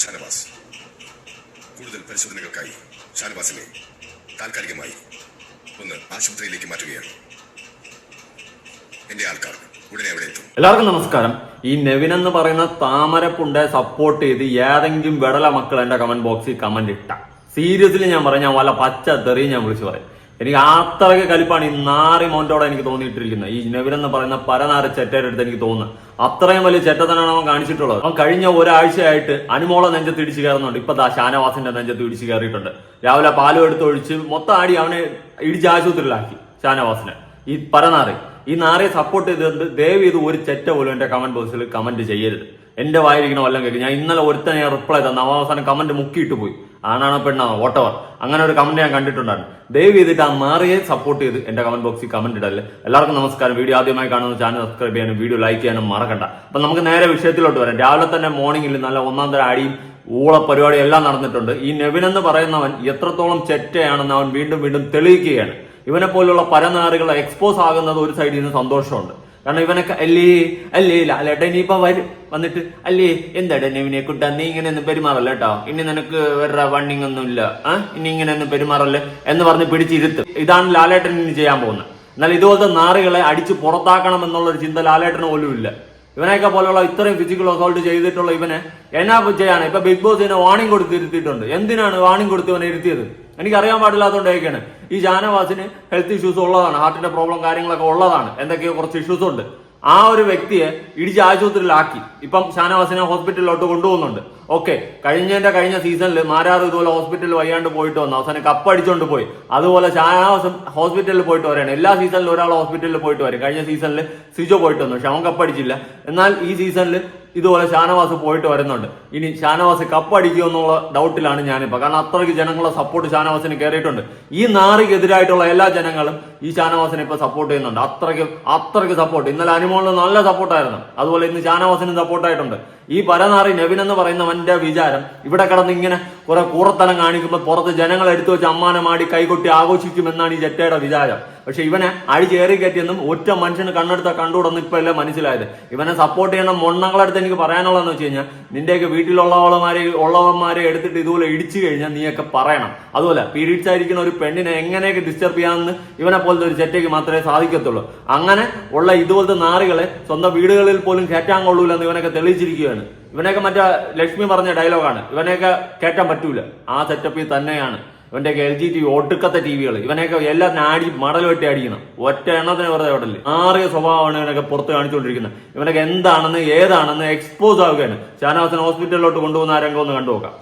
ഷാനവാസ്. കൂടുതൽ പരിശോധനകൾക്കായി ഷാനവാസിനെ താൽക്കാലികമായി ഒന്ന് ആശുപത്രിയിലേക്ക് മാറ്റുകയാണ്. എന്റെ ആൾക്കാർ ഉടനെ അവിടെ എത്തും. എല്ലാവർക്കും നമസ്കാരം. ഈ നെവിൻ എന്ന് പറയുന്ന താമരപ്പുണ്ടെ സപ്പോർട്ട് ചെയ്ത് ഏതെങ്കിലും വെടല മക്കൾ എന്റെ കമന്റ് ബോക്സിൽ കമന്റ് ഇട്ട. സീരിയസ്ലി ഞാൻ പറയാം ഞാൻ വല്ല പച്ച തെറി ഞാൻ വിളിച്ചു പറയും. എനിക്ക് അത്രയ്ക്ക് കലിപ്പാണ് ഈ നാറി മോന്റോടെ എനിക്ക് തോന്നിയിട്ടിരിക്കുന്നത്. ഈ നവിൻ എന്ന് പറയുന്ന പരനാറ് ചെറ്റയുടെ അടുത്ത് എനിക്ക് തോന്നുന്നത്. അത്രയും വലിയ ചെറ്റത്തനാണ് അവൻ കാണിച്ചിട്ടുള്ളത്. അവൻ കഴിഞ്ഞ ഒരാഴ്ചയായിട്ട് അനുമോള നെഞ്ചത്ത് ഇടിച്ച് കയറുന്നുണ്ട്. ഇപ്പൊ ദാ ഷാനവാസിന്റെ നെഞ്ചത്ത് ഇടിച്ച് കയറിയിട്ടുണ്ട്. രാവിലെ പാലും എടുത്ത് ഒഴിച്ച് മൊത്തം ആടി അവനെ ഇടിച്ച് ആശുപത്രിയിലാക്കി ഷാനവാസിനെ. ഈ പരനാറി. ഈ നാറിയെ സപ്പോർട്ട് ചെയ്തിട്ട് ദയവ് ചെയ്ത് ഒരു ചെറ്റ പോലും എന്റെ കമന്റ് ബോക്സിൽ കമന്റ് ചെയ്യരുത്. എന്റെ വായിരിക്കണം എല്ലാം കേൾക്കും ഞാൻ ഇന്നലെ ഒരുത്തനെ റിപ്ലൈ തന്ന. അവസാനം കമന്റ് മുക്കിയിട്ട് പോയി. ആണാണോ പെണ്ണാണോ വോട്ടവർ അങ്ങനെ ഒരു കമന്റ് ഞാൻ കണ്ടിട്ടുണ്ടായിരുന്നു. ദയവ് ചെയ്തിട്ട് ആ മാറിയെ സപ്പോർട്ട് ചെയ്ത് എന്റെ കമന്റ് ബോക്സിൽ കമന്റ് ഇടല്ലേ എല്ലാവർക്കും നമസ്കാരം. വീഡിയോ ആദ്യമായി കാണുന്ന ചാനൽ സബ്സ്ക്രൈബ് ചെയ്യാനും വീഡിയോ ലൈക്ക് ചെയ്യാനും മറക്കണ്ട. അപ്പൊ നമുക്ക് നേരെ വിഷയത്തിലോട്ട് വരാം. രാവിലെ തന്നെ മോർണിംഗിൽ നല്ല ഒന്നാം തരം അടിയും ഊള പരിപാടി എല്ലാം നടന്നിട്ടുണ്ട്. ഈ നെവിൻ എന്ന് പറയുന്നവൻ എത്രത്തോളം ചെറ്റയാണെന്ന് അവൻ വീണ്ടും വീണ്ടും തെളിയിക്കുകയാണ്. ഇവനെ പോലുള്ള പരനാറുകൾ എക്സ്പോസ് ആകുന്നത് ഒരു സൈഡിൽ നിന്ന് സന്തോഷമുണ്ട്. കാരണം ഇവനൊക്കെ അല്ലേ അല്ലേ ലാലേട്ട ഇനിയിപ്പോ വരും. വന്നിട്ട് അല്ലേ എന്താടാ ഇവനെ കുട്ട നീ ഇങ്ങനെ ഒന്നും പെരുമാറല്ല കേട്ടോ. ഇനി നിനക്ക് വേറെ വണ്ണിങ് ഒന്നും ഇല്ല ആ ഇനി ഇങ്ങനെ ഒന്നും പെരുമാറല്ലേ എന്ന് പറഞ്ഞ് പിടിച്ചിരുത്തും. ഇതാണ് ലാലേട്ടൻ ഇനി ചെയ്യാൻ പോകുന്നത്. എന്നാൽ ഇതുപോലത്തെ നാറുകളെ അടിച്ച് പുറത്താക്കണം എന്നുള്ള ഒരു ചിന്ത ലാലേട്ടന് പോലും ഇല്ല. ഇവനെയൊക്കെ പോലെയുള്ള ഇത്രയും ഫിസിക്കൽ അസോൾട്ട് ചെയ്തിട്ടുള്ള ഇവനെ എന്നാ ചെയ്യാണ് ഇപ്പൊ ബിഗ് ബോസ് ഇതിനെ വാണിംഗ് കൊടുത്ത് ഇരുത്തിയിട്ടുണ്ട്. എന്തിനാണ് വാണിംഗ് കൊടുത്ത് ഇവനെ ഇരുത്തിയത്? എനിക്കറിയാൻ പാടില്ലാത്തതുകൊണ്ടൊക്കെയാണ് ഈ ജാനവാസിന് ഹെൽത്ത് ഇഷ്യൂസ് ഉള്ളതാണ് ഹാർട്ടിന്റെ പ്രോബ്ലം കാര്യങ്ങളൊക്കെ ഉള്ളതാണ്. എന്തൊക്കെയോ കുറച്ച് ഇഷ്യൂസ് ഉണ്ട്. ആ ഒരു വ്യക്തിയെ ഇടിച്ച് ആശുപത്രിയിലാക്കി. ഇപ്പം ഷാനവാസിനെ ഹോസ്പിറ്റലിലോട്ട് കൊണ്ടുപോകുന്നുണ്ട്. ഓക്കെ കഴിഞ്ഞതിന്റെ കഴിഞ്ഞ സീസണിൽ മാരാറ് ഇതുപോലെ ഹോസ്പിറ്റലിൽ വയ്യാണ്ട് പോയിട്ട് വന്നു. അവസാനം കപ്പ് അടിച്ചോണ്ട് പോയി. അതുപോലെ ഷാനവാസും ഹോസ്പിറ്റലിൽ പോയിട്ട് വരെയാണ് എല്ലാ സീസണിലും ഒരാൾ ഹോസ്പിറ്റലിൽ പോയിട്ട് വരും. കഴിഞ്ഞ സീസണിൽ സിജോ പോയിട്ട് വന്നു. പക്ഷെ കപ്പ് അടിച്ചില്ല. എന്നാൽ ഈ സീസണിൽ ഇതുപോലെ ഷാനവാസ് പോയിട്ട് വരുന്നുണ്ട്. ഇനി ഷാനവാസ് കപ്പ് അടിക്കുമോ എന്നുള്ള ഡൗട്ടിലാണ് ഞാനിപ്പോൾ കാരണം അത്രയ്ക്ക് ജനങ്ങളുടെ സപ്പോർട്ട് ഷാനവാസിന് കയറിയിട്ടുണ്ട് ഈ നാറിക്കെതിരായിട്ടുള്ള എല്ലാ ജനങ്ങളും ഈ ഷാനവാസിനെ ഇപ്പൊ സപ്പോർട്ട് ചെയ്യുന്നുണ്ട്. അത്രയ്ക്ക് അത്രയ്ക്ക് സപ്പോർട്ട് ഇന്നലെ അനുമോളിന് നല്ല സപ്പോർട്ടായിരുന്നു അതുപോലെ ഇന്ന് ഷാനവാസിനും സപ്പോർട്ടായിട്ടുണ്ട് ഈ പരനാറി നെവിൻ എന്ന് പറയുന്നവന്റെ വിചാരം ഇവിടെ കിടന്ന് ഇങ്ങനെ കുറെ കൂറത്തനം കാണിക്കുമ്പോൾ പുറത്ത് ജനങ്ങൾ എടുത്തു വെച്ച് അമ്മാനമാടി കൈകൊട്ടി ആഘോഷിക്കുമെന്നാണ് ഈ ജറ്റയുടെ വിചാരം. പക്ഷെ ഇവനെ അഴിചേറി കയറ്റിയെന്നും ഒറ്റ മനുഷ്യന് കണ്ണെടുത്ത കണ്ടുകൂടെന്ന് ഇപ്പൊ എല്ലാം മനസ്സിലായത്. ഇവനെ സപ്പോർട്ട് ചെയ്യണം മൊണ്ണങ്ങളടുത്ത് എനിക്ക് പറയാനുള്ളതെന്ന് വെച്ച് കഴിഞ്ഞാൽ നിന്റെയൊക്കെ വീട്ടിലുള്ളവളമാരെ ഉള്ളവന്മാരെ എടുത്തിട്ട് ഇതുപോലെ ഇടിച്ചു കഴിഞ്ഞാൽ നീയൊക്കെ പറയണം. അതുപോലെ പീരീഡ്സ് ആയിരിക്കുന്ന ഒരു പെണ്ണിനെ എങ്ങനെയൊക്കെ ഡിസ്റ്റർബ് ചെയ്യാമെന്ന് ഇവനെ പോലത്തെ ഒരു ചെറ്റയ്ക്ക് മാത്രമേ സാധിക്കത്തുള്ളൂ. അങ്ങനെ ഉള്ള ഇതുപോലത്തെ നാറികളെ സ്വന്തം വീടുകളിൽ പോലും കയറ്റാൻ കൊള്ളൂല എന്ന് ഇവനൊക്കെ തെളിയിച്ചിരിക്കുകയാണ്. ഇവനൊക്കെ മറ്റേ ലക്ഷ്മി പറഞ്ഞ ഡയലോഗാണ്. ഇവനെയൊക്കെ കയറ്റാൻ പറ്റൂല. ആ സെറ്റപ്പിൽ തന്നെയാണ്. ഇവന്റെയൊക്കെ എൽ ജി ടി വി ഒട്ടുക്കത്തെ ടി വികൾ. ഇവനെയൊക്കെ എല്ലാം നാടി മടൽ വെട്ടി അടിക്കണം. ഒറ്റ എണ്ണത്തിന് വെറുതെ വിടൽ ആറിയ സ്വഭാവമാണ് ഇവനൊക്കെ പുറത്ത് കാണിച്ചുകൊണ്ടിരിക്കുന്നത്. ഇവനൊക്കെ എന്താണെന്ന് ഏതാണെന്ന് എക്സ്പോസ് ആവുകയാണ്. ഷാനവാസൻ ഹോസ്പിറ്റലിലോട്ട് കൊണ്ടുപോകുന്ന ആരെങ്കിലും ഒന്ന് കണ്ടുനോക്കാം.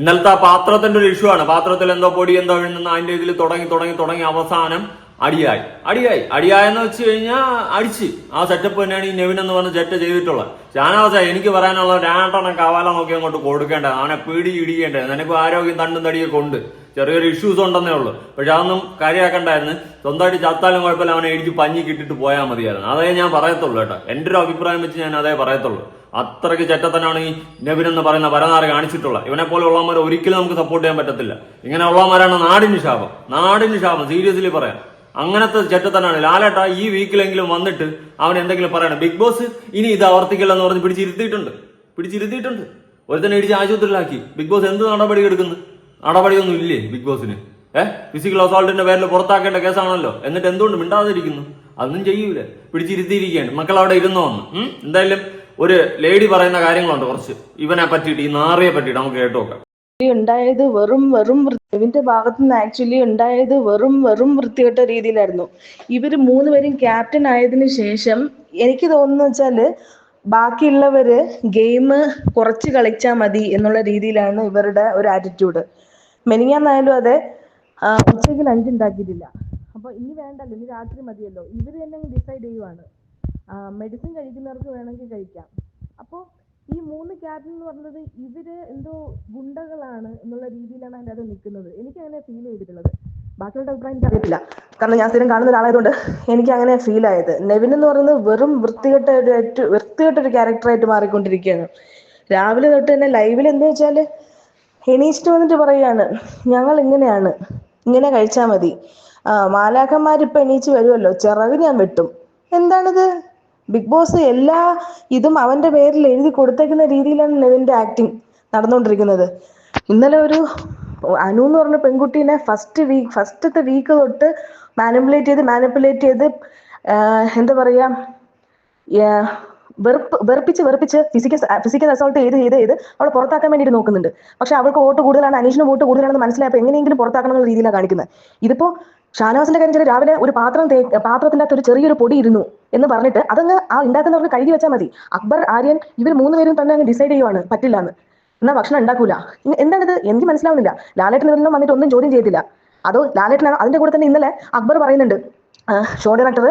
ഇന്നലത്തെ പാത്രത്തിന്റെ ഒരു ഇഷ്യൂ ആണ്. പാത്രത്തിൽ എന്തോ പൊടി എന്തോ വീണെന്ന് അതിന്റെ ഇതിൽ തുടങ്ങി തുടങ്ങി തുടങ്ങി അവസാനം അടിയായി. അടിയായി. അടിയായെന്ന് വെച്ച് കഴിഞ്ഞാൽ അടിച്ച്. ആ സെറ്റപ്പ് തന്നെയാണ് ഈ നെവിൻ എന്ന് പറഞ്ഞ സെറ്റ് ചെയ്തിട്ടുള്ളത്. ഷാനവാസ എനിക്ക് പറയാനുള്ള രണ്ടെണ്ണം കവാല നോക്കി അങ്ങോട്ട് കൊടുക്കേണ്ടത്. അവനെ പീടി ഇടിക്കേണ്ടത്. നിനക്ക് ആരോഗ്യം തണ്ടും തടിയൊക്കെ ഉണ്ട്. ചെറിയൊരു ഇഷ്യൂസ് ഉണ്ടെന്നേ ഉള്ളൂ. പക്ഷെ അതൊന്നും കാര്യമാക്കണ്ടായിരുന്നു. സ്വന്തമായിട്ട് ചത്താലും കുഴപ്പമില്ല. അവനെ ഇടിച്ച് പഞ്ഞി കിട്ടിട്ട് പോയാൽ മതിയായിരുന്നു. അതേ ഞാൻ പറയത്തുള്ളൂ കേട്ടോ. എന്റെ ഒരു അഭിപ്രായം വെച്ച് ഞാൻ അതേ പറയത്തുള്ളൂ. അത്രയ്ക്ക് ചെറ്റത്തനാണ് ഈ നബിൻ എന്ന് പറയുന്ന വരനാറ് കാണിച്ചിട്ടുള്ളത്. ഇവനെ പോലെ ഉള്ളവന്മാർ ഒരിക്കലും നമുക്ക് സപ്പോർട്ട് ചെയ്യാൻ പറ്റത്തില്ല. ഇങ്ങനെ ഉള്ളവന്മാരാണ് നാടിന് ശാപം. നാടിന് ശാപം സീരിയസ്ലി പറയാം. അങ്ങനത്തെ ചെറ്റത്തനാണ്. ലാലേട്ട ഈ വീക്കിലെങ്കിലും വന്നിട്ട് അവൻ എന്തെങ്കിലും പറയണം. ബിഗ് ബോസ് ഇനി ഇത് ആവർത്തിക്കില്ല എന്ന് പറഞ്ഞ് പിടിച്ചിരുത്തിയിട്ടുണ്ട്. പിടിച്ചിരുത്തിയിട്ടുണ്ട്. ഒരുത്തന്നെ ഇടിച്ച് ആശുപത്രിയിലാക്കി. ബിഗ് ബോസ് എന്ത് നടപടി എടുക്കുന്നു? നടപടിയൊന്നും ഇല്ലേ ബിഗ് ബോസിന്? ഏഹ് ഫിസിക്കൽ അസോൾട്ടിന്റെ പേരിൽ പുറത്താക്കേണ്ട കേസാണല്ലോ. എന്നിട്ട് എന്തുകൊണ്ട് മിണ്ടാതിരിക്കുന്നു? അതൊന്നും ചെയ്യൂല. പിടിച്ചിരുത്തിയിരിക്കുകയാണ്. മക്കൾ അവിടെ ഇരുന്നോ എന്ന്? എന്തായാലും ഒരു ലേഡി പറയുന്ന കാര്യങ്ങളുണ്ട് കുറച്ച്. ഇവനെ പറ്റിയിട്ട് ഈ നാറിയെ പറ്റിയിട്ട് നമുക്ക് കേട്ടോക്കാം ഉണ്ടായത് വെറും വെറും ഇവന്റെ ഭാഗത്തു നിന്ന് ആക്ച്വലി ഉണ്ടായത് വെറും വെറും വൃത്തികെട്ട രീതിയിലായിരുന്നു. ഇവർ മൂന്നുപേരും ക്യാപ്റ്റൻ ആയതിനു ശേഷം എനിക്ക് തോന്നുന്നു വെച്ചാൽ ബാക്കിയുള്ളവര് ഗെയിം കുറച്ച് കളിച്ചാൽ മതി എന്നുള്ള രീതിയിലാണ് ഇവരുടെ ഒരു ആറ്റിറ്റ്യൂഡ് മെനിങ്ങാന്നായാലും അതെ ഉച്ചയ്ക്ക് ലഞ്ച് ഉണ്ടാക്കിയിട്ടില്ല. അപ്പൊ ഇനി വേണ്ടല്ലോ ഇനി രാത്രി മതിയല്ലോ. ഇവർ തന്നെ ഡിസൈഡ് ചെയ്യുവാണ്. മെഡിസിൻ കഴിക്കുന്നവർക്ക് വേണമെങ്കിൽ കഴിക്കാം. അപ്പോൾ ഈ മൂന്ന് ക്യാപ്റ്റൻ എന്ന് പറഞ്ഞത് ഇവർ എന്തോ ഗുണ്ടകളാണ് എന്നുള്ള രീതിയിലാണ് അതിന്റെ അത് നിൽക്കുന്നത്. എനിക്ക് അങ്ങനെ ഫീൽ ചെയ്തിട്ടുള്ളത്. ബാക്കിയുള്ള അഭിപ്രായം എനിക്ക് അറിയത്തില്ല. കാരണം ഞാൻ സ്ഥിരം കാണുന്ന ഒരാളായതുകൊണ്ട് എനിക്ക് അങ്ങനെ ഫീൽ ആയത്. നെവിൻ എന്ന് പറയുന്നത് വെറും വൃത്തികെട്ട ഒരു വൃത്തികെട്ട ഒരു ക്യാരക്ടറായിട്ട് മാറിക്കൊണ്ടിരിക്കുകയാണ്. രാവിലെ തൊട്ട് തന്നെ ലൈവിൽ എന്താ വെച്ചാൽ എണീച്ചിട്ട് വന്നിട്ട് പറയുകയാണ് ഞങ്ങൾ ഇങ്ങനെയാണ്. ഇങ്ങനെ കഴിച്ചാൽ മതി. മാലാഖന്മാരിപ്പോൾ എണീച്ച് വരുമല്ലോ ചിറക് ഞാൻ വെട്ടും. എന്താണിത്? ബിഗ് ബോസ് എല്ലാ ഇതും അവന്റെ പേരിൽ എഴുതി കൊടുത്തേക്കുന്ന രീതിയിലാണ് ലെവിന്റെ ആക്ടിങ് നടന്നുകൊണ്ടിരിക്കുന്നത് ഇന്നലെ ഒരു അനു എന്ന് പറഞ്ഞ പെൺകുട്ടീനെ ഫസ്റ്റ് വീക്ക് ഫസ്റ്റത്തെ വീക്ക് തൊട്ട് മാനിപ്പുലേറ്റ് ചെയ്ത് മാനിപ്പുലേറ്റ് ചെയ്ത് എന്താ പറയാ വെറുപ്പ് വെറുപ്പിച്ച് വെറുപ്പിച്ച് ഫിസിക്കൽ ഫിസിക്കൽ അസോൾട്ട് ചെയ്ത് ചെയ്ത് ചെയ്ത് അവളെ പുറത്താക്കാൻ വേണ്ടിയിട്ട് നോക്കുന്നുണ്ട്. പക്ഷെ അവൾക്ക് വോട്ട് കൂടുതലാണ് അനീഷിന് വോട്ട് കൂടുതലാണെന്ന് മനസ്സിലായപ്പോൾ എങ്ങനെയെങ്കിലും പുറത്താക്കണം എന്നുള്ള രീതിയിലാണ് കാണിക്കുന്നത്. ഇതിപ്പോ ഷാനവാസിന്റെ കാര്യം ചില രാവിലെ ഒരു പാത്രം പാത്രത്തിന്റെ അകത്ത് ഒരു ചെറിയൊരു പൊടി ഇരുന്നു എന്ന് പറഞ്ഞിട്ട് അതങ്ങ് ആ ഉണ്ടാക്കുന്നവർക്ക് കഴുകി വെച്ചാൽ മതി. അക്ബർ ആര്യൻ ഇവർ മൂന്നുപേരും തന്നെ അങ്ങ് ഡിസൈഡ് ചെയ്യുവാണ്. പറ്റില്ല എന്ന് എന്നാ ഭക്ഷണം ഉണ്ടാക്കൂല. എന്താണ് എന്താണിത്? എനിക്ക് മനസ്സിലാവുന്നില്ല. ലാലേട്ടൻ ഇതൊന്നും വന്നിട്ട് ഒന്നും ചോദ്യം ചെയ്തില്ല. അതോ ലാലേട്ടനാണ്? അതിന്റെ കൂടെ തന്നെ ഇന്നലെ അക്ബർ പറയുന്നുണ്ട്. ഷോ ഡയറക്ടർ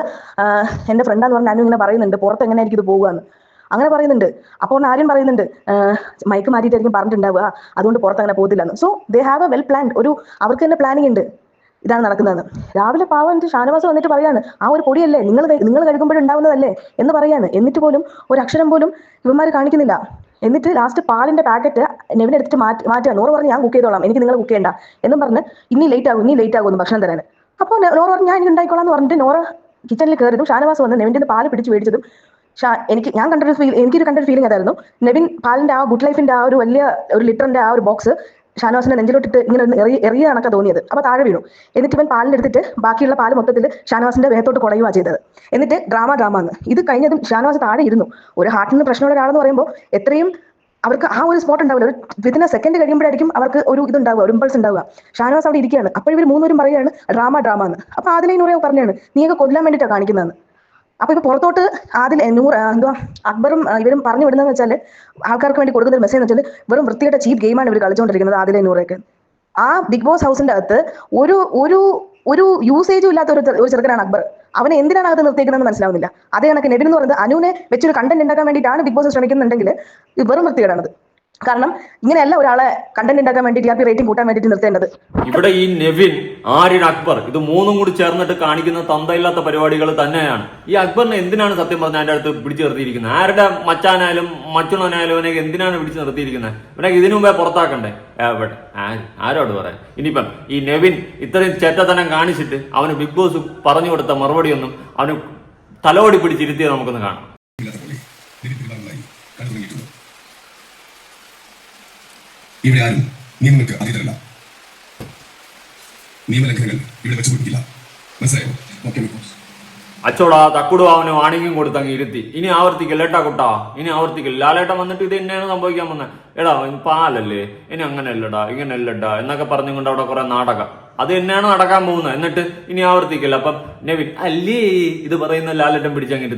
എന്റെ ഫ്രണ്ടാന്ന് പറഞ്ഞ ഞാനും ഇങ്ങനെ പറയുന്നുണ്ട്. പുറത്ത് എങ്ങനെയായിരിക്കും ഇത് പോകുകയെന്ന് അങ്ങനെ പറയുന്നുണ്ട്. അപ്പോൾ ആര്യൻ പറയുന്നുണ്ട് മയക്ക് മാറ്റിയിട്ടായിരിക്കും പറഞ്ഞിട്ടുണ്ടാവുക. അതുകൊണ്ട് പുറത്ത് അങ്ങനെ പോകത്തില്ലെന്ന്. So they have a well planned ഒരു അവർക്ക് തന്നെ പ്ലാനിങ് ഉണ്ട്. ഇതാണ് നടക്കുന്നത്. രാവിലെ പാവം എന്നിട്ട് ഷാനവാസ് വന്നിട്ട് പറയാണ് ആ ഒരു പൊടിയല്ലേ നിങ്ങൾ നിങ്ങൾ കഴുകുമ്പോഴുണ്ടാവുന്നതല്ലേ എന്ന് പറയാണ്. എന്നിട്ട് പോലും ഒരു അക്ഷരം പോലും ഇവന്മാർ കാണിക്കുന്നില്ല. എന്നിട്ട് ലാസ്റ്റ് പാലിന്റെ പാക്കറ്റ് നെവിനെ എടുത്തിട്ട് മാറ്റി മാറ്റുക. നോറ് പറഞ്ഞ് ഞാൻ കുക്ക് ചെയ്തോളാം. എനിക്ക് നിങ്ങൾ കുക്ക് ചെയ്യണ്ട. എന്ന് പറഞ്ഞ് ഇനി ലേറ്റ് ആകും ഇനി ലേറ്റ് ആകും ഭക്ഷണം തരാൻ അപ്പോൾ നോറ് പറഞ്ഞു ഞാൻ എനിക്ക് ഉണ്ടായിക്കോളാം എന്ന് പറഞ്ഞിട്ട് നോറ കിച്ചണിൽ കയറിയതും ഷാനവാസ് വന്ന് നെവിന്റെ പാൽ പിടിച്ച് മേടിച്ചതും ഷാ എനിക്ക് ഞാൻ കണ്ടൊരു ഫീൽ എനിക്കൊരു കണ്ടൊരു ഫീലിംഗ് അതായിരുന്നു. നെവിൻ പാലിന്റെ ആ ഗുഡ് ലൈഫിന്റെ ആ ഒരു വലിയ ഒരു ലിറ്ററിന്റെ ആ ഒരു ബോക്സ് ഷാനവാസിന്റെ നെഞ്ചിലോട്ടിട്ട് ഇങ്ങനെ ഒന്ന് എറിയ എറിയാണൊക്കെ തോന്നിയത്. അപ്പൊ താഴെ വീണു. എന്നിട്ട് ഇവൻ പാലിനെടുത്തിട്ട് ബാക്കിയുള്ള പാൽ മൊത്തത്തിൽ ഷാനവാസിന്റെ വേഹത്തോട്ട് കുടയുക ചെയ്തത്. എന്നിട്ട് ഡ്രാമ ഡ്രാമ എന്ന് ഇത് കഴിഞ്ഞതും ഷാനവാസ് താഴെ ഇരുന്നു. ഒരു ഹാർട്ടിന് പ്രശ്നമുള്ള ഒരാളെന്ന് പറയുമ്പോൾ എത്രയും അവർക്ക് ആ ഒരു സ്പോട്ട് ഉണ്ടാവില്ല. ഒരു വിത്തിൻ സെക്കൻഡ് കഴിയുമ്പോഴായിരിക്കും അവർക്ക് ഒരു ഇതുണ്ടാവുക ഒരു ഇമ്പൾസ് ഉണ്ടാവുക. ഷാനവാസ് അവിടെ ഇരിക്കുകയാണ്. അപ്പോൾ ഇവർ മൂന്നുപേരും പറയുകയാണ് ഡ്രാമ ഡ്രാമ എന്ന് അപ്പൊ അതിനെ നൂറെ പറഞ്ഞാണ് നീയൊക്കെ കൊല്ലാൻ വേണ്ടിയിട്ടാണ് കാണിക്കുന്നതെന്ന്. അപ്പൊ ഇപ്പൊ പുറത്തോട്ട് ആദിൽ നൂറ് എന്തുവാ അക്ബറും ഇവരും പറഞ്ഞു വിടുന്നതെന്ന് വെച്ചാൽ ആൾക്കാർക്ക് വേണ്ടി കൊടുക്കുന്ന ഒരു മെസ്സേജ് എന്ന് വെച്ചാൽ വെറും വൃത്തിയുടെ ചീപ്പ് ഗെയിമാണ് ഇവർ കളിച്ചുകൊണ്ടിരിക്കുന്നത് ആദ്യം നൂറൊക്കെ ആ ബിഗ് ബോസ് ഹൗസിന്റെ അകത്ത് ഒരു ഒരു ഒരു യൂസേജും ഇല്ലാത്ത ഒരു ഒരു ചെറുക്കനാണ് അക്ബർ. അവനെ എന്തിനാണ് അകത്ത് നിർത്തിയേക്കുന്നതെന്ന് മനസ്സിലാവുന്നില്ല. അതേ കണക്ക് നെബിൻ എന്ന് പറയുന്നത് അനുവിനെ വെച്ചൊരു കണ്ടന്റ് ഉണ്ടാക്കാൻ വേണ്ടിയിട്ടാണ് ബിഗ് ബോസ് ശ്രമിക്കുന്നുണ്ടെങ്കിൽ വെറും വൃത്തികേടാണത്. കാരണം ഇങ്ങനെയല്ല ഒരാളെ കണ്ടന്റ് ഉണ്ടാക്കാൻ വേണ്ടി ടി ആർ പി റേറ്റിംഗ് കൂട്ടാൻ വേണ്ടിട്ട് നിർത്തേണ്ടത്. ഇവിടെ ഈ നെവിൻ ആര്യൻ അക്ബർ ഇത് മൂന്നും കൂടി ചേർന്നിട്ട് കാണിക്കുന്ന തന്തയില്ലാത്ത പരിപാടികൾ തന്നെയാണ്. ഈ അക്ബറിനെ എന്തിനാണ് സത്യം പറഞ്ഞ അതിന്റെ അടുത്ത് പിടിച്ചു നിർത്തിയിരിക്കുന്നത്? ആരുടെ മച്ചാനായാലും മച്ചുണനായാലും അവനെ എന്തിനാണ് പിടിച്ചു നിർത്തിയിരിക്കുന്നത്? ഇവനെ ഇതിനു മുമ്പേ പുറത്താക്കണ്ടേ? ആരോട് പറയാൻ ഇനിയിപ്പം ഈ നെവിൻ ഇത്രയും ചേറ്റത്തനം കാണിച്ചിട്ട് അവന് ബിഗ് ബോസ് പറഞ്ഞു കൊടുത്ത മറുപടി ഒന്നും അവന് തലോടി പിടിച്ചിരുത്തിയത് നമുക്കൊന്ന് കാണാം ഇല്ലാത്ത പോലെ നിരപ്പിലായി കണ്ടു തുടങ്ങിയിട്ടുണ്ട് ഇവിടെ ആരും നിയമങ്ങൾക്ക് അതീതരല്ല നിയമലംഘനങ്ങൾ ഇവിടെ വെച്ചുപിടിക്കില്ല മനസ്സിലായോ? ഓക്കെ ബോസ് അച്ചോടാ തക്കുടു അവന് കൊടുത്തങ്ങ് കൊടുത്ത് ഇരുത്തി. ഇനി ആവർത്തിക്കില്ല ഏട്ടാ കുട്ടാ. ഇനി ആവർത്തിക്കില്ല ലാലേട്ടൻ വന്നിട്ട് ഇത് തന്നെയാണ് സംഭവിക്കാൻ വന്നത് എടാ പാലല്ലേ? ഇനി അങ്ങനെയല്ലടാ ഇങ്ങനെയല്ലടാ എന്നൊക്കെ പറഞ്ഞുകൊണ്ട് അവിടെ കുറെ നാടകം. അത് തന്നെയാണ് നടക്കാൻ പോകുന്നത്. എന്നിട്ട് ഇനി ആവർത്തിക്കില്ല. അപ്പം നെവിൻ അല്ലേ? ഇത് പറയുന്ന ലാലേട്ടൻ പിടിച്ചങ്ങിട്ട്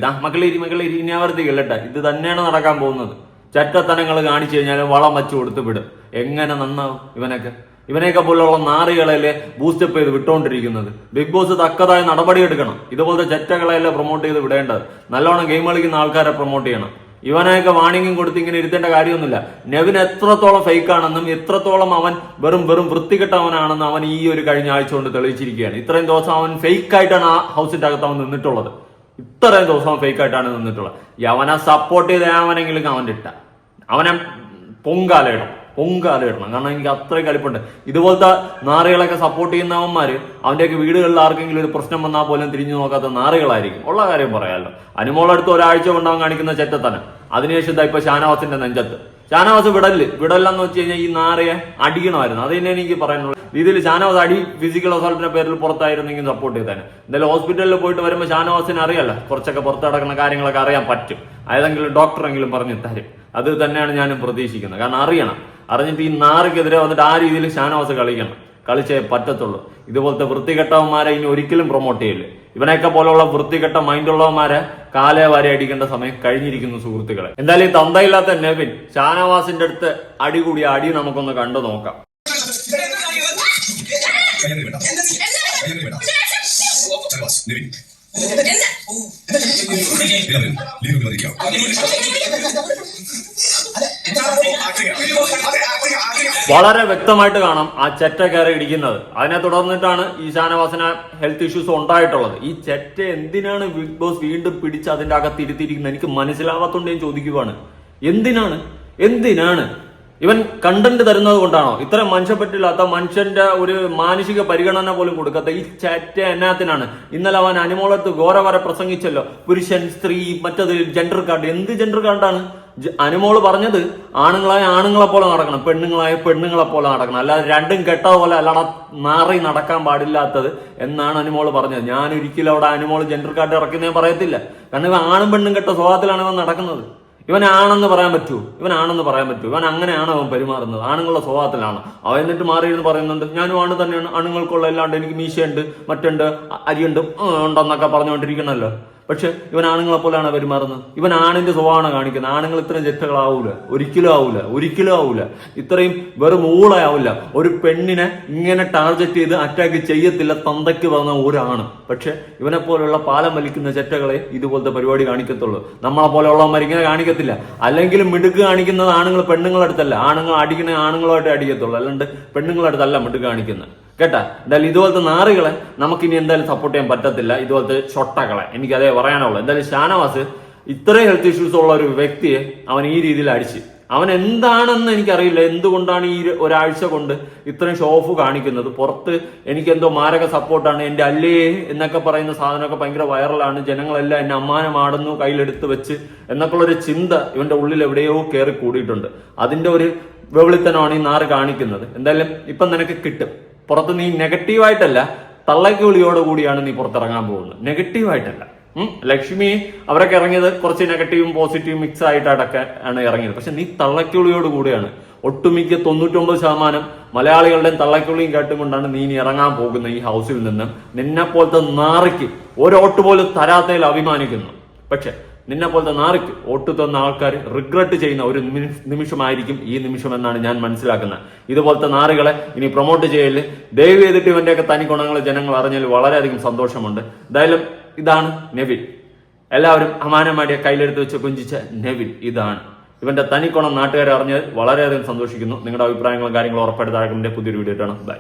ഇരി മക്കളെ ഇരി. ഇനി ആവർത്തിക്കില്ല ഇത് തന്നെയാണ് നടക്കാൻ പോകുന്നത്. ചറ്റത്തനങ്ങൾ കാണിച്ചു കഴിഞ്ഞാൽ വളം വച്ചു കൊടുത്ത് വിടും. എങ്ങനെ നന്നാവും ഇവനൊക്കെ? ഇവനെയൊക്കെ പോലുള്ള നാറികളല്ലേ ബൂസ്റ്റപ്പ് ചെയ്ത് വിട്ടുകൊണ്ടിരിക്കുന്നത് ബിഗ് ബോസ് തക്കതായ നടപടി എടുക്കണം. ഇതുപോലത്തെ ചെറ്റകളെയല്ലേ പ്രൊമോട്ട് ചെയ്ത് വിടേണ്ടത്? നല്ലോണം ഗെയിം കളിക്കുന്ന ആൾക്കാരെ പ്രൊമോട്ട് ചെയ്യണം. ഇവനെയൊക്കെ വാണിംഗും കൊടുത്ത് ഇങ്ങനെ ഇരുത്തേണ്ട കാര്യമൊന്നുമില്ല. നെവിൻ എത്രത്തോളം ഫേക്ക് ആണെന്നും എത്രത്തോളം അവൻ വെറും വെറും വൃത്തികെട്ടവനാണെന്നും അവൻ ഈ ഒരു കഴിഞ്ഞ ആഴ്ച കൊണ്ട് തെളിയിച്ചിരിക്കുകയാണ്. ഇത്രയും ദിവസം അവൻ ഫേക്ക് ആയിട്ടാണ് ആ ഹൗസിന്റെ അകത്ത് അവൻ നിന്നിട്ടുള്ളത്. ഇത്രയും ദിവസം ഫേക്ക് ആയിട്ടാണ് നിന്നിട്ടുള്ളത്. അവനെ സപ്പോർട്ട് ചെയ്ത് അവനെങ്കിലും കമന്റ് ഇട്ട. അവനെ പൊങ്കാലയിടണം പൊങ്കാലയിടണം കാരണം എനിക്ക് അത്രയും കലിപ്പുണ്ട്. ഇതുപോലത്തെ നാറികളൊക്കെ സപ്പോർട്ട് ചെയ്യുന്നവന്മാർ അവന്റെയൊക്കെ വീടുകളിൽ ആർക്കെങ്കിലും ഒരു പ്രശ്നം വന്നാൽ പോലും തിരിഞ്ഞു നോക്കാത്ത നാറികളായിരിക്കും. ഉള്ള കാര്യം പറയാമല്ലോ അനുമോളടുത്ത് ഒരാഴ്ച കൊണ്ടവൻ കാണിക്കുന്ന ചെറ്റത്തനം. അതിനുശേഷം ഇതാ ഇപ്പൊ ഷാനവാസിന്റെ നെഞ്ചത്ത്. ഷാനവാസ് വിടൽ. വിടലെന്ന് വെച്ച് കഴിഞ്ഞാൽ ഈ നാറിയെ അടിക്കണമായിരുന്നു. അത് തന്നെ എനിക്ക് പറയാനുള്ളത്. രീതിയിൽ ഷാനവാസ് അടി ഫിസിക്കൽ അസോൾട്ടിന്റെ പേരിൽ പുറത്തായിരുന്നെങ്കിൽ സപ്പോർട്ട് ചെയ്തേനെ. എന്തായാലും ഹോസ്പിറ്റലിൽ പോയിട്ട് വരുമ്പോൾ ഷാനവാസിന് അറിയാലോ കുറച്ചൊക്കെ പുറത്ത് നടക്കുന്ന കാര്യങ്ങളൊക്കെ അറിയാൻ പറ്റും. ഏതെങ്കിലും ഡോക്ടറെങ്കിലും പറഞ്ഞു തരും. അത് തന്നെയാണ് ഞാനും പ്രതീക്ഷിക്കുന്നത്. കാരണം അറിയണം. അറിഞ്ഞിട്ട് ഈ നാറിക്കെതിരെ വന്നിട്ട് ആ രീതിയിൽ ഷാനവാസ് കളിക്കണം കളിച്ചേ പറ്റത്തുള്ളൂ ഇതുപോലത്തെ വൃത്തികെട്ടവന്മാരെ ഇനി ഒരിക്കലും പ്രൊമോട്ട് ചെയ്യില്ല ഇവനെയൊക്കെ പോലുള്ള വൃത്തികെട്ട മൈൻഡുള്ളവന്മാരെ കാലേ വാരി അടിക്കേണ്ട സമയം കഴിഞ്ഞിരിക്കുന്നു സുഹൃത്തുക്കളെ എന്തായാലും ഈ തന്തയില്ലാത്ത നെവിൻ ഷാനവാസിന്റെ അടുത്ത് അടി കൂടിയ അടി നമുക്കൊന്ന് കണ്ടു നോക്കാം നിവിൻ വളരെ വ്യക്തമായിട്ട് കാണാം ആ ചെറ്റ കയറി ഇടിക്കുന്നത്. അതിനെ തുടർന്നിട്ടാണ് ഈ ഷാനവാസിന് ഹെൽത്ത് ഇഷ്യൂസ് ഉണ്ടായിട്ടുള്ളത്. ഈ ചെറ്റ എന്തിനാണ് ബിഗ് ബോസ് വീണ്ടും പിടിച്ച് അതിന്റെ അകത്ത് ഇരുത്തിയിരിക്കുന്നത്? എനിക്ക് മനസ്സിലാവാത്തോണ്ട് ഞാൻ ചോദിക്കുവാണ്. എന്തിനാണ്? എന്തിനാണ്? ഇവൻ കണ്ടന്റ് തരുന്നത് കൊണ്ടാണോ? ഇത്രയും മനുഷ്യപ്പറ്റില്ലാത്ത മനുഷ്യന്റെ ഒരു മാനുഷിക പരിഗണന പോലും കൊടുക്കാത്ത ഈ ചാറ്റ എന്നാത്തിനാണ്. ഇന്നലെ അവൻ അനുമോളത്ത് ഘോരവരെ പ്രസംഗിച്ചല്ലോ. പുരുഷൻ സ്ത്രീ മറ്റത് ജെൻഡർ കാർഡ് എന്ത് ജെൻഡർ കാർഡാണ് അനുമോൾ പറഞ്ഞത് ആണുങ്ങളായ ആണുങ്ങളെ പോലെ നടക്കണം പെണ്ണുങ്ങളായ പെണ്ണുങ്ങളെ പോലെ നടക്കണം. അല്ലാതെ രണ്ടും കെട്ട പോലെ അല്ലാതെ മാറി നടക്കാൻ പാടില്ലാത്തത് എന്നാണ് അനുമോൾ പറഞ്ഞത്. ഞാൻ ഒരിക്കലും അവിടെ അനുമോൾ ജെൻഡർ കാർഡ് ഇറക്കുന്നേ പറയത്തില്ല. കാരണം ഇവ ആണും പെണ്ണും കെട്ട സ്വഭാവത്തിലാണ് ഇവൻ നടക്കുന്നത്. ഇവനാണെന്ന് പറയാൻ പറ്റൂ. ഇവനാണെന്ന് പറയാൻ പറ്റൂ. ഇവൻ അങ്ങനെയാണ് അവൻ പെരുമാറുന്നത്. ആണുങ്ങളുടെ സ്വഭാവത്തിലാണ്. അവ എന്നിട്ട് മാറിയിരുന്ന് പറയുന്നുണ്ട് ഞാനും ആണ് തന്നെയാണ്. ആണുങ്ങൾക്കുള്ള അല്ലാണ്ട് എനിക്ക് മീശയുണ്ട് മറ്റുണ്ട് അരിയുണ്ട് ഉണ്ടെന്നൊക്കെ പറഞ്ഞുകൊണ്ടിരിക്കണല്ലോ. പക്ഷെ ഇവൻ ആണുങ്ങളെ പോലെയാണ് പെരുമാറുന്നത് ഇവൻ ആണിന്റെ സ്വഭാവമാണ് കാണിക്കുന്നത്. ആണുങ്ങൾ ഇത്രയും ജെറ്റകളാവൂല ഒരിക്കലും ആവൂല. ഒരിക്കലും ആവൂല. ഇത്രയും വെറും ഊളയാവില്ല ഒരു പെണ്ണിനെ ഇങ്ങനെ ടാർഗറ്റ് ചെയ്ത് അറ്റാക്ക് ചെയ്യത്തില്ല തന്തയ്ക്ക് വന്ന ഒരാണ്. പക്ഷെ ഇവനെ പോലെയുള്ള പാലം വലിക്കുന്ന ചെറ്റകളെ ഇതുപോലത്തെ പരിപാടി കാണിക്കത്തുള്ളൂ. നമ്മളെ പോലെയുള്ളവന്മാർ ഇങ്ങനെ കാണിക്കത്തില്ല. അല്ലെങ്കിൽ മിടുക്ക് കാണിക്കുന്നത് ആണുങ്ങൾ പെണ്ണുങ്ങളടുത്തല്ല ആണുങ്ങൾ അടിക്കണ ആണുങ്ങളുമായിട്ട് അടിക്കത്തുള്ളൂ. അല്ലാണ്ട് പെണ്ണുങ്ങളടുത്തല്ല മിടുക്ക് കാണിക്കുന്നത്. കേട്ടാ? എന്തായാലും ഇതുപോലത്തെ നാറുകളെ നമുക്ക് ഇനി എന്തായാലും സപ്പോർട്ട് ചെയ്യാൻ പറ്റത്തില്ല. ഇതുപോലത്തെ ഷൊട്ടകളെ എനിക്ക് അതേ പറയാനുള്ളൂ. എന്തായാലും ഷാനവാസ് ഇത്രയും ഹെൽത്ത് ഇഷ്യൂസ് ഉള്ള ഒരു വ്യക്തിയെ അവൻ ഈ രീതിയിൽ അടിച്ച്. അവൻ എന്താണെന്ന് എനിക്കറിയില്ല. എന്തുകൊണ്ടാണ് ഈ ഒരു- ഒരാഴ്ച കൊണ്ട് ഇത്രയും ഷോഫ് കാണിക്കുന്നത്? പുറത്ത് എനിക്ക് എന്തോ മാരക സപ്പോർട്ടാണ് എന്റെ അല്ലേ എന്നൊക്കെ പറയുന്ന സാധനമൊക്കെ ഭയങ്കര വൈറലാണ് ജനങ്ങളെല്ലാം എന്നെ അമ്മാനമാടുന്നു കയ്യിലെടുത്ത് വെച്ച് എന്നൊക്കെയുള്ള ഒരു ചിന്ത ഇവന്റെ ഉള്ളിൽ എവിടെയോ കയറി കൂടിയിട്ടുണ്ട് അതിന്റെ ഒരു വെവിളിത്തനമാണ് ഈ നാറ് കാണിക്കുന്നത്. എന്തായാലും ഇപ്പം നിനക്ക് കിട്ടും. പുറത്ത് നീ നെഗറ്റീവായിട്ടല്ല തള്ളയ്ക്ക് വിളിയോട് കൂടിയാണ് നീ പുറത്തിറങ്ങാൻ പോകുന്നത്. നെഗറ്റീവായിട്ടല്ല. ലക്ഷ്മി അവരൊക്കെ ഇറങ്ങിയത് കുറച്ച് നെഗറ്റീവും പോസിറ്റീവും മിക്സ് ആയിട്ടൊക്കെ ആണ് ഇറങ്ങിയത്. പക്ഷെ നീ തള്ളക്കുളിയോട് കൂടിയാണ് ഒട്ടുമിക്ക തൊണ്ണൂറ്റൊമ്പത് ശതമാനം മലയാളികളുടെയും തള്ളക്കുളിയും കേട്ടുകൊണ്ടാണ് നീ ഇനി ഇറങ്ങാൻ പോകുന്ന ഈ ഹൗസിൽ നിന്ന് നിന്നെ പോലത്തെ നാറിക്ക് ഒരോട്ട് പോലും തരാത്തതിൽ അഭിമാനിക്കുന്നു. പക്ഷെ നിന്നെ പോലത്തെ നാറിക്ക് വോട്ട് തന്ന ആൾക്കാർ റിഗ്രറ്റ് ചെയ്യുന്ന ഒരു നിമി- നിമിഷമായിരിക്കും ഈ നിമിഷം എന്നാണ് ഞാൻ മനസ്സിലാക്കുന്നത്. ഇതുപോലത്തെ നാറുകളെ ഇനി പ്രൊമോട്ട് ചെയ്യൽ ദയവ് ചെയ്തിട്ട് ഇവന്റെയൊക്കെ തനി ഗുണങ്ങൾ ജനങ്ങൾ അറിഞ്ഞാൽ വളരെയധികം സന്തോഷമുണ്ട്. എന്തായാലും ഇതാണ് നെവിൻ. എല്ലാവരും അമാനമാടിയ കയ്യിലെടുത്ത് വെച്ച് കുഞ്ചിച്ച നെവിൻ ഇതാണ്. ഇവന്റെ തനിക്കുണം നാട്ടുകാരെ അറിഞ്ഞാൽ വളരെയധികം സന്തോഷിക്കുന്നു. നിങ്ങളുടെ അഭിപ്രായങ്ങളും കാര്യങ്ങളും ഉറപ്പായിട്ട് താഴെ പുതിയൊരു വീഡിയോ ആണ് ബൈ